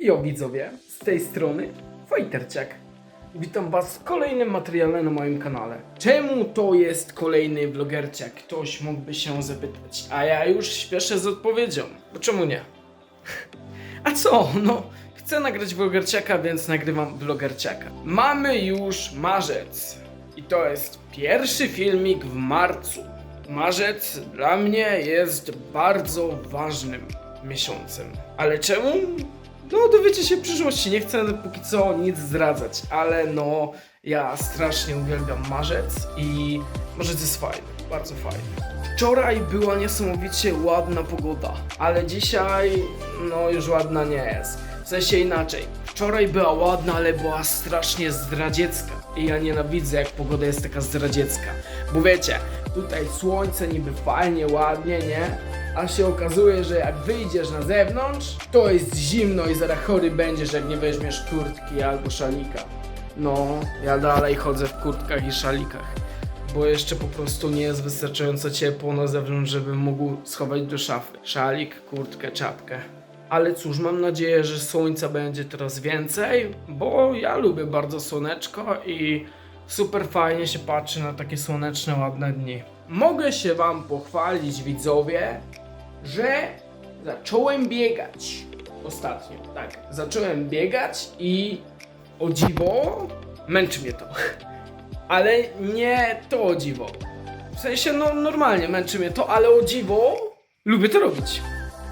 Jo widzowie, z tej strony Wojterciak. Witam was w kolejnym materiale na moim kanale. Czemu to jest kolejny vlogerciak? Ktoś mógłby się zapytać, a ja już śpieszę z odpowiedzią. Bo czemu nie? A co? No, chcę nagrać vlogerciaka, więc nagrywam vlogerciaka. Mamy już marzec i to jest pierwszy filmik w marcu. Marzec dla mnie jest bardzo ważnym miesiącem. Ale czemu? No, dowiecie się w przyszłości. Nie chcę póki co nic zdradzać, ale no, ja strasznie uwielbiam marzec i marzec jest fajny, bardzo fajny. Wczoraj była niesamowicie ładna pogoda, ale dzisiaj, no, już ładna nie jest. W sensie inaczej. Wczoraj była ładna, ale była strasznie zdradziecka. I ja nienawidzę, jak pogoda jest taka zdradziecka. Bo wiecie, tutaj słońce niby fajnie, ładnie, nie? A się okazuje, że jak wyjdziesz na zewnątrz, to jest zimno i zaraz chory będziesz, jak nie weźmiesz kurtki albo szalika. No, ja dalej chodzę w kurtkach i szalikach, bo jeszcze po prostu nie jest wystarczająco ciepło na zewnątrz, żebym mógł schować do szafy. Szalik, kurtkę, czapkę. Ale cóż, mam nadzieję, że słońca będzie teraz więcej, bo ja lubię bardzo słoneczko i super fajnie się patrzy na takie słoneczne, ładne dni. Mogę się Wam pochwalić, widzowie, że zacząłem biegać ostatnio. Tak, zacząłem biegać i o dziwo męczy mnie to. Ale nie to o dziwo. W sensie, no normalnie męczy mnie to, ale o dziwo lubię to robić.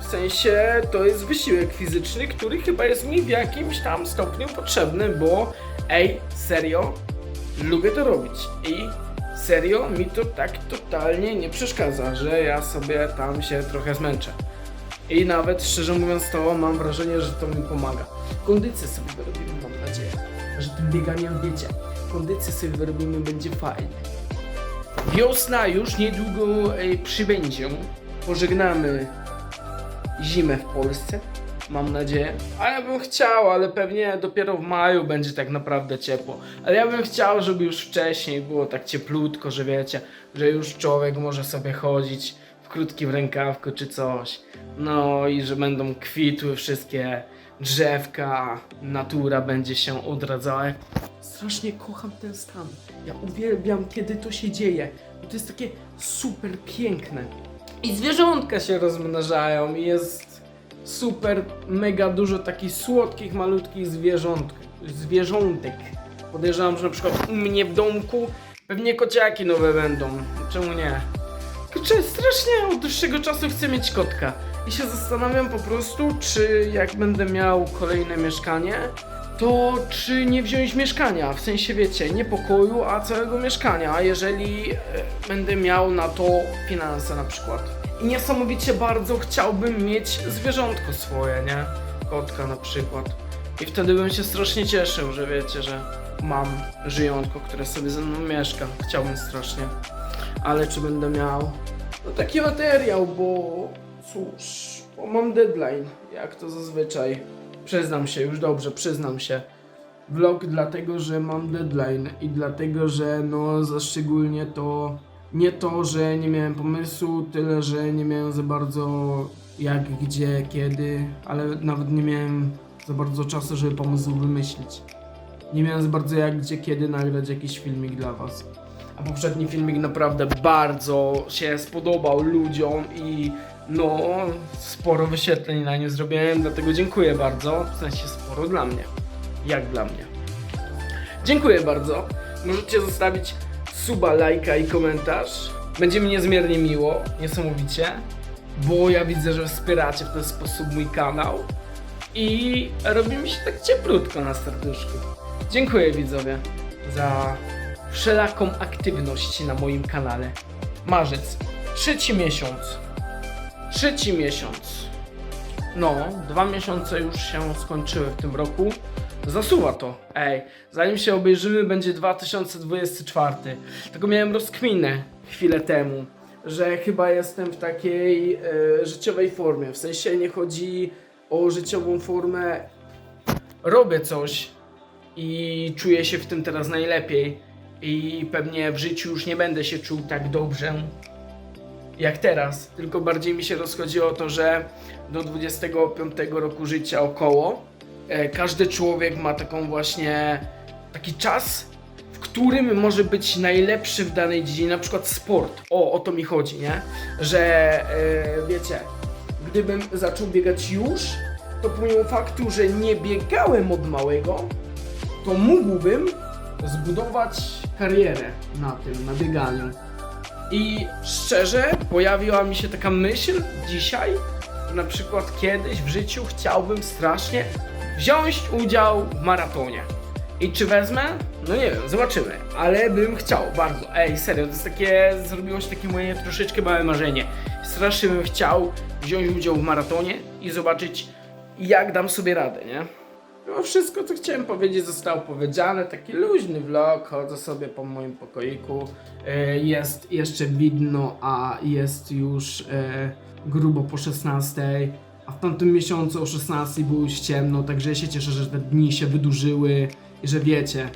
W sensie to jest wysiłek fizyczny, który chyba jest mi w jakimś tam stopniu potrzebny, bo ej, serio, lubię to robić i serio mi to tak totalnie nie przeszkadza, że ja sobie tam się trochę zmęczę. I nawet szczerze mówiąc to mam wrażenie, że to mi pomaga. Kondycję sobie wyrobimy, mam nadzieję, że tym bieganiem wiecie. Kondycję sobie wyrobimy, będzie fajnie. Wiosna już niedługo e, przybędzie. Pożegnamy zimę w Polsce. Mam nadzieję. A ja bym chciał, ale pewnie dopiero w maju będzie tak naprawdę ciepło. Ale ja bym chciał, żeby już wcześniej było tak cieplutko, że wiecie, że już człowiek może sobie chodzić w krótkim rękawku czy coś. No i że będą kwitły wszystkie drzewka, natura będzie się odradzała. Strasznie kocham ten stan. Ja uwielbiam, kiedy to się dzieje. To jest takie super piękne. I zwierzątka się rozmnażają i jest super, mega dużo takich słodkich, malutkich zwierząt, zwierzątek. Podejrzewam, że na przykład u mnie w domku pewnie kociaki nowe będą. Czemu nie? Kurczę, strasznie od dłuższego czasu chcę mieć kotka. I się zastanawiam po prostu, czy jak będę miał kolejne mieszkanie, to czy nie wziąć mieszkania, w sensie wiecie, nie pokoju, a całego mieszkania, jeżeli e, będę miał na to finanse na przykład. I niesamowicie bardzo chciałbym mieć zwierzątko swoje, nie? Kotka na przykład. I wtedy bym się strasznie cieszył, że wiecie, że mam żyjątko, które sobie ze mną mieszka. Chciałbym strasznie. Ale czy będę miał? No taki materiał, bo cóż, bo mam deadline, jak to zazwyczaj. Przyznam się, już dobrze, przyznam się. Vlog dlatego, że mam deadline i dlatego, że no za szczególnie to nie to, że nie miałem pomysłu, tyle, że nie miałem za bardzo jak, gdzie, kiedy, ale nawet nie miałem za bardzo czasu, żeby pomysł wymyślić. Nie miałem za bardzo jak, gdzie, kiedy nagrać jakiś filmik dla was. A poprzedni filmik naprawdę bardzo się spodobał ludziom i no sporo wyświetleń na nim zrobiłem, dlatego dziękuję bardzo. W sensie sporo dla mnie. Jak dla mnie. Dziękuję bardzo. Możecie zostawić suba, lajka i komentarz. Będzie mi niezmiernie miło, niesamowicie, bo ja widzę, że wspieracie w ten sposób mój kanał i robi mi się tak cieplutko na serduszku. Dziękuję widzowie za wszelaką aktywność na moim kanale. Marzec, trzeci miesiąc. Trzeci miesiąc. No, dwa miesiące już się skończyły w tym roku. Zasuwa to. Ej, zanim się obejrzymy, będzie 2024. Tylko miałem rozkminę chwilę temu, że chyba jestem w takiej e, życiowej formie. W sensie nie chodzi o życiową formę. Robię coś i czuję się w tym teraz najlepiej. I pewnie w życiu już nie będę się czuł tak dobrze jak teraz, tylko bardziej mi się rozchodzi o to, że do 25 roku życia około e, każdy człowiek ma taką właśnie taki czas, w którym może być najlepszy w danej dziedzinie, na przykład sport. O, o to mi chodzi, nie? Że e, wiecie, gdybym zaczął biegać już, to pomimo faktu, że nie biegałem od małego, to mógłbym zbudować karierę na tym, na bieganiu. I szczerze, pojawiła mi się taka myśl dzisiaj, że na przykład kiedyś w życiu chciałbym strasznie wziąć udział w maratonie. I czy wezmę? No nie wiem, zobaczymy. Ale bym chciał bardzo. Ej, serio, to jest takie, zrobiło się takie moje troszeczkę małe marzenie. Strasznie bym chciał wziąć udział w maratonie i zobaczyć, jak dam sobie radę, nie? No wszystko, co chciałem powiedzieć, zostało powiedziane. Taki luźny vlog, chodzę sobie po moim pokoiku. E, Jest jeszcze widno, a jest już e, grubo po 16. A w tamtym miesiącu o 16 było już ciemno, także się cieszę, że te dni się wydłużyły i że wiecie,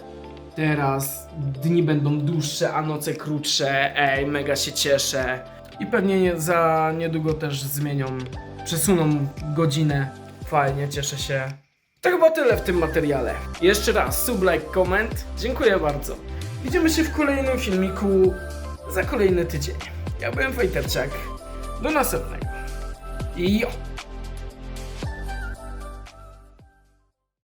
teraz dni będą dłuższe, a noce krótsze. Ej, mega się cieszę. I pewnie nie, za niedługo też zmienią, przesuną godzinę. Fajnie, cieszę się. To chyba tyle w tym materiale. Jeszcze raz, sub, like, koment. Dziękuję bardzo. Widzimy się w kolejnym filmiku za kolejny tydzień. Ja byłem Fajterciak. Do następnego. Jo!